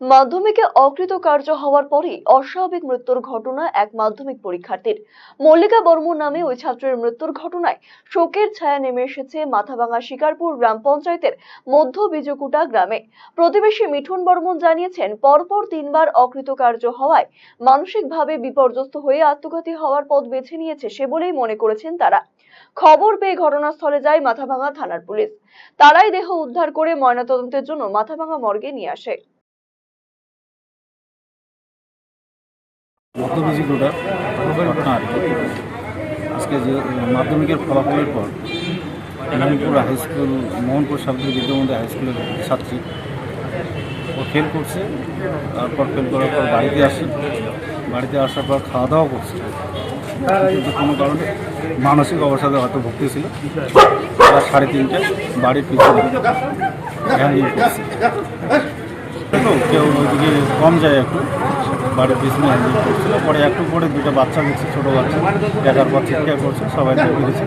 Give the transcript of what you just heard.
মাধ্যমিকে অকৃতকার্য হওয়ার পরই অস্বাভাবিক মৃত্যুর ঘটনা এক মাধ্যমিক পরীক্ষার্থীর। মল্লিকা বর্মন নামে ওই ছাত্রের মৃত্যুর ঘটনায় শোকের ছায়া নেমে এসেছে মাথাভাঙা শিকারপুর গ্রাম পঞ্চায়েতের মধ্য বিজকুটা গ্রামে। প্রতিবেশী মিঠুন বর্মন জানিয়েছেন, পরপর তিনবার অকৃতকার্য হওয়ায় মানসিকভাবে বিপর্যস্ত হয়ে আত্মঘাতী হওয়ার পথ বেছে নিয়েছে সে বলেই মনে করেছেন তারা। খবর পেয়ে ঘটনাস্থলে যায় মাথাভাঙা থানার পুলিশ। তারাই দেহ উদ্ধার করে ময়নাতদন্তের জন্য মাথাভাঙা মর্গে নিয়ে আসে। মধ্যবিজিগুলোর ঘটনা আর কি। আজকে যে মাধ্যমিকের ফলাফলের পর Mohanpur high school Mohanpur subject Vidyamandir high স্কুলের ছাত্রী, ও ফেল করছে। তারপর ফেল করার পর বাড়িতে আসে। বাড়িতে আসার পর খাওয়া দাওয়া করছে। কিন্তু কোনো কারণে মানসিক অবসাদে হয়তো ভুগতেছিল। আর সাড়ে তিনটে, বাড়ির পিছনে কেউ ওইদিকে কম যায় একটু। বাড়ির পিছনে হ্যান্ডেল করছিল। পরে একটু পরে দুটো বাচ্চা দেখছে, ছোটো বাচ্চা। দেখার পর চিৎকার করছে, সবাই দেখে গেছে